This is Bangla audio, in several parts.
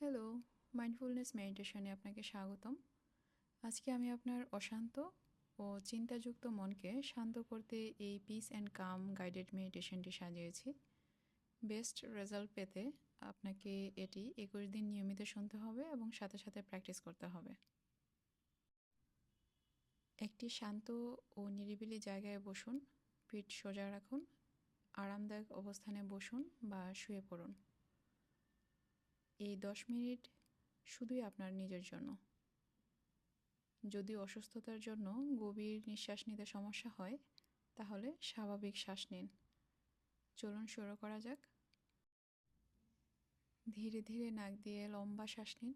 হ্যালো মাইন্ডফুলনেস মেডিটেশনে আপনাকে স্বাগতম। আজকে আমি আপনার অশান্ত ও চিন্তাযুক্ত মনকে শান্ত করতে এই পিস অ্যান্ড কাম গাইডেড মেডিটেশনটি সাজিয়েছি। বেস্ট রেজাল্ট পেতে আপনাকে এটি একুশ দিন নিয়মিত শুনতে হবে এবং সাথে সাথে প্র্যাকটিস করতে হবে। একটি শান্ত ও নিরিবিলি জায়গায় বসুন, পিঠ সোজা রাখুন, আরামদায়ক অবস্থানে বসুন বা শুয়ে পড়ুন। এই দশ মিনিট শুধুই আপনার নিজের জন্য। যদি অসুস্থতার জন্য গভীর নিঃশ্বাস নিতে সমস্যা হয়, তাহলে স্বাভাবিক শ্বাস নিন। চলুন শুরু করা যাক। ধীরে ধীরে নাক দিয়ে লম্বা শ্বাস নিন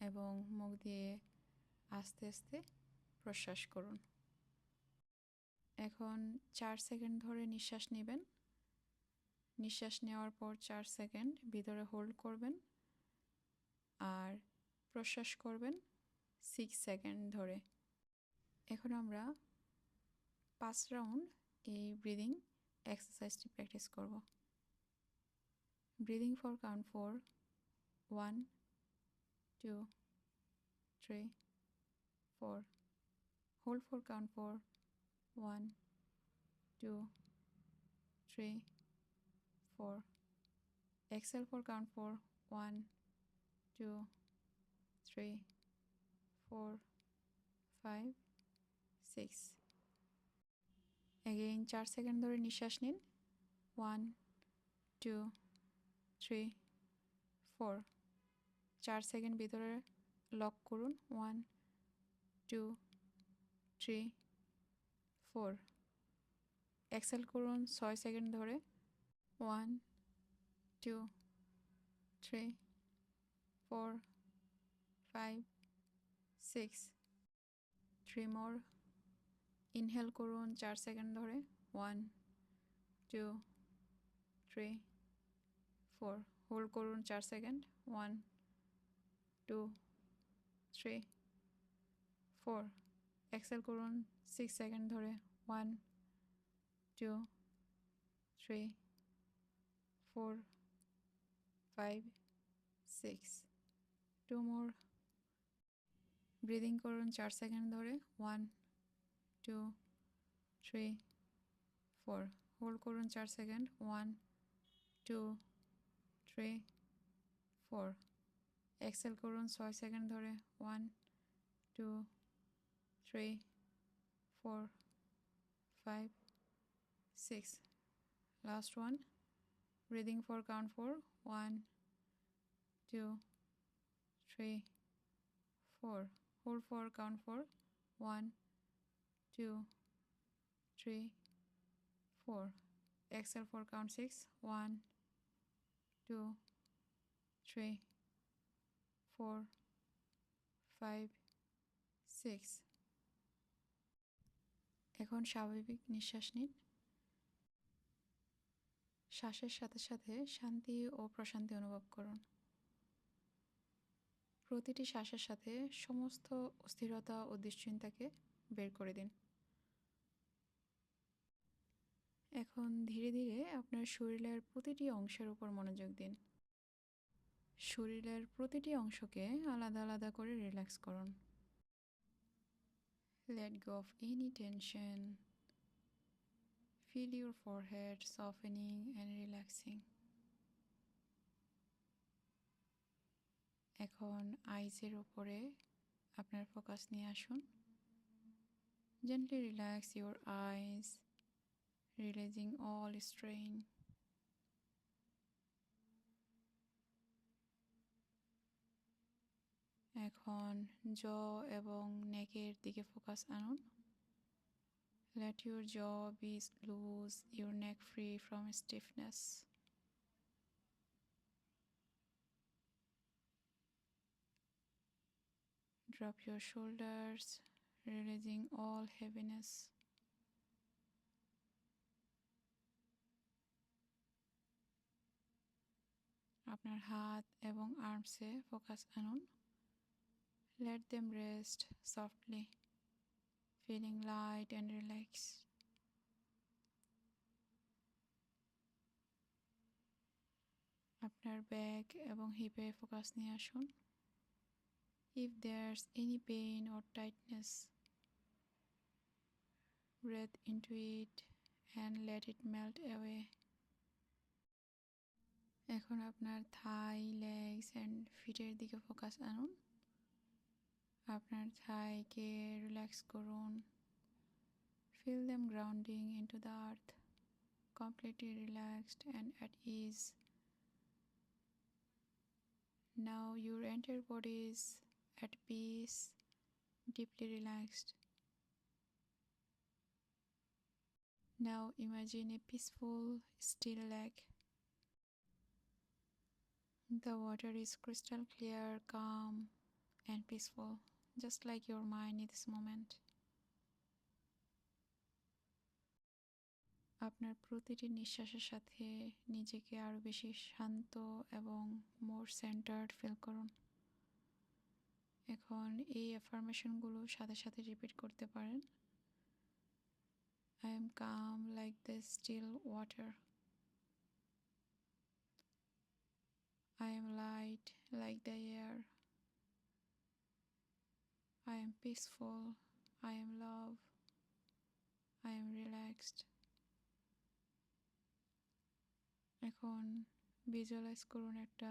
এবং মুখ দিয়ে আস্তে আস্তে প্রশ্বাস করুন। এখন চার সেকেন্ড ধরে নিঃশ্বাস নেবেন। নিঃশ্বাস নেওয়ার পর চার সেকেন্ড ভিতরে হোল্ড করবেন। আর প্রশ্বাস করবেন সিক্স সেকেন্ড ধরে। এখন আমরা পাঁচ রাউন্ড এই ব্রিদিং এক্সারসাইজটি প্র্যাকটিস করব। Breathing for count four one two three four hold for count four one two three four exhale for count four one two, three, four, five, six. Again, চার সেকেন্ড ধরে নিঃশ্বাস নিন। ওয়ান টু থ্রি ফোর চার সেকেন্ড ভিতরে লক করুন। One two three four exhale করুন ছয় সেকেন্ড ধরে। One two three four five six three more inhale করুন চার সেকেন্ড ধরে। One two three four hold করুন চার second one two three four exhale করুন সিক্স সেকেন্ড ধরে। One two three four five six two more breathing করুন চার সেকেন্ড ধরে। One two three four hold করুন চার second one two three four exhale করুন ছয় সেকেন্ড ধরে। One two three four five six last one breathing for count four one, two three four hold for count four one two three four exhale for count six one two three four five six এখন স্বাভাবিক নিঃশ্বাস নিন শ্বাসের সাথে সাথে শান্তি ও প্রশান্তি অনুভব করুন প্রতিটি শ্বাসের সাথে সমস্ত অস্থিরতা ও দুশ্চিন্তাকে বের করে দিন। এখন ধীরে ধীরে আপনার শরীরের প্রতিটি অংশের উপর মনোযোগ দিন। শরীরের প্রতিটি অংশকে আলাদা আলাদা করে রিল্যাক্স করুন। Let go of any tension Feel your forehead softening and relaxing. এখন আইজের ওপরে আপনার ফোকাস নিয়ে আসুন। Gently relax your eyes releasing all strain এখন জ এবং নেকের দিকে ফোকাস আনুন। Let your jaw be loose your neck free from stiffness Drop your shoulders, releasing all heaviness. আপনার হাত এবং আর্মসে ফোকাস আনুন let them rest softly feeling light and relaxed. আপনার ব্যাক এবং হিপে ফোকাস নিয়ে আসুন if there's any pain or tightness breathe into it and let it melt away. এখন আপনার থাই লেগস অ্যান্ড ফিটের দিকে ফোকাস আনুন। আপনার থাইকে রিল্যাক্স করুন। Feel them grounding into the earth relaxed and at ease. Now your entire body is at peace, deeply relaxed. Now imagine a peaceful, still lake. The water is crystal clear, calm, and peaceful, just like your mind in this moment. আপনার প্রতিটি নিঃশ্বাসের সাথে নিজেকে আরও বেশি শান্ত এবং মোর সেন্টার্ড ফিল করুন এখন এই অ্যাফার্মেশনগুলো সাথে সাথে রিপিট করতে পারেন। I am calm like the still water I am light like the air I am peaceful I am love I am relaxed এখন ভিজুয়ালাইজ করুন একটা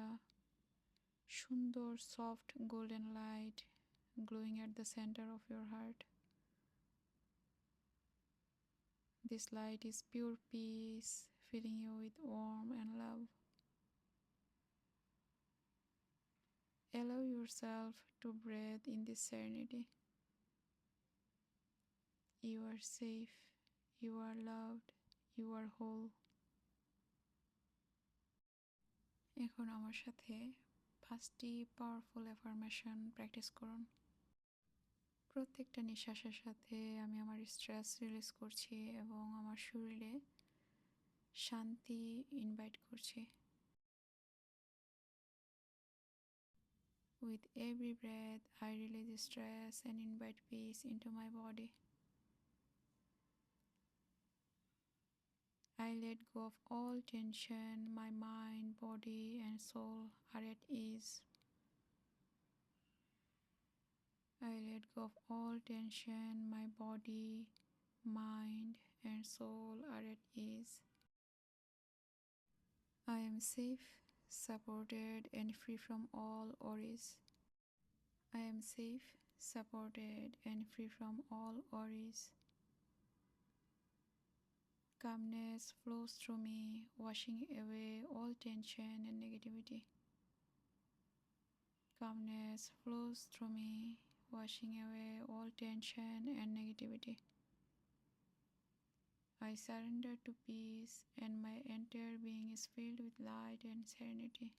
সুন্দর soft golden light glowing at the centre of your heart this light is pure peace filling you with warm and love Allow yourself to breathe in this serenity. You are safe, you are loved, you are whole. এখন আমার সাথে পাঁচটি পাওয়ারফুল অ্যাফার্মেশন প্র্যাকটিস করুন। প্রত্যেকটা নিঃশ্বাসের সাথে আমি আমার স্ট্রেস রিলিজ করছি এবং আমার শরীরে শান্তি ইনভাইট করছি। With every breath I release stress and invite peace into my body I let go of all tension, my mind, body, and soul are at ease. I let go of all tension, my body, mind, and soul are at ease. I am safe, supported, and free from all worries. I am safe, supported, and free from all worries. Calmness flows through me, washing away all tension and negativity. Calmness flows through me, washing away all tension and negativity. I surrender to peace, and my entire being is filled with light and serenity.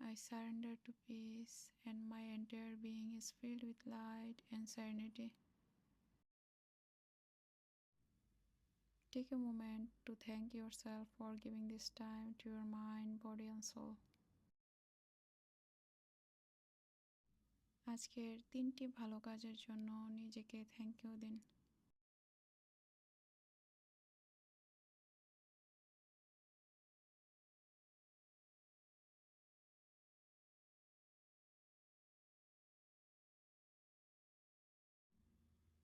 I surrender to peace, and my entire being is filled with light and serenity. Take a moment to thank yourself for giving this time to your mind, body, and soul. আজকের তিনটি ভালো কাজের জন্য নিজেকে থ্যাংক ইউ দিন।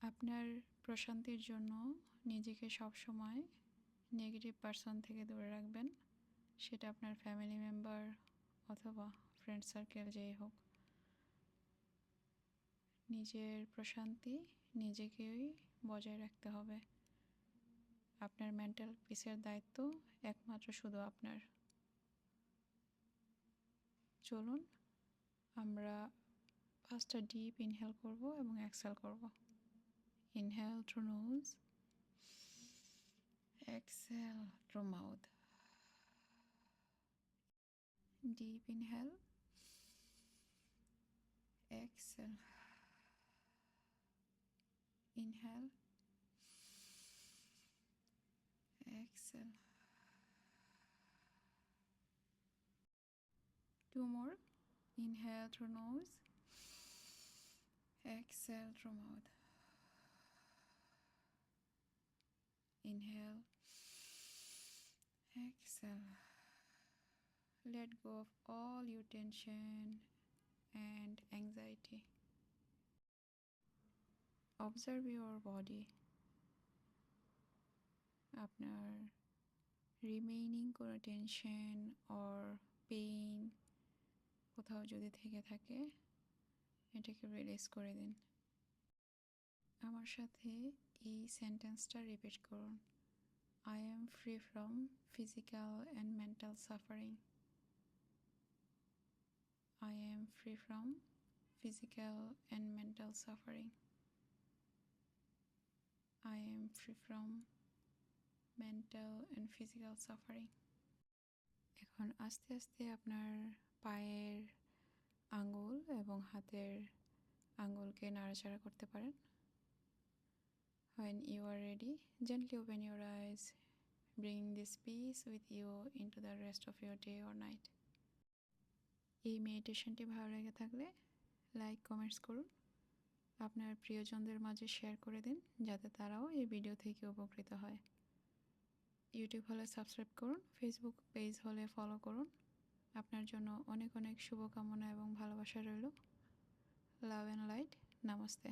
আপনার প্রশান্তির জন্য নিজেকে সবসময় নেগেটিভ পার্সন থেকে দূরে রাখবেন। সেটা আপনার ফ্যামিলি মেম্বার অথবা ফ্রেন্ড সার্কেল যেই হোক। নিজের প্রশান্তি নিজেকেই বজায় রাখতে হবে আপনার মেন্টাল পিসের দায়িত্ব একমাত্র শুধু আপনার চলুন, আমরা পাঁচটা ডিপ ইনহেল করব এবং এক্সেল করব inhale through nose exhale through mouth Deep inhale. Exhale. Inhale. Exhale. Two more. Inhale through nose. Exhale through mouth. Inhale. Exhale. Let go of all your tension and anxiety. Observe your body. আপনার রিমেইনিং কোনো টেনশন অর পেইন কোথাও যদি থেকে থাকে, এটাকে রিলিজ করে দিন আমার সাথে এই সেন্টেন্সটা রিপিট করুন I am free from physical and mental suffering I am free from physical and mental suffering. I am free from mental and physical suffering. এখন আস্তে আস্তে আপনার পায়ের আঙ্গুল এবং হাতের আঙ্গুলকে নাড়াচাড়া করতে পারেন When you are ready, gently open your eyes, bring this peace with you into the rest of your day or night. এই মেডিটেশনটি ভালো লেগে থাকলে লাইক কমেন্টস করুন আপনার প্রিয়জনদের মাঝে শেয়ার করে দিন, যাতে তারাও এই ভিডিও থেকে উপকৃত হয়। ইউটিউব হলে সাবস্ক্রাইব করুন ফেসবুক পেজ হলে ফলো করুন। আপনার জন্য অনেক অনেক শুভকামনা এবং ভালোবাসা রইল। Love and light namaste.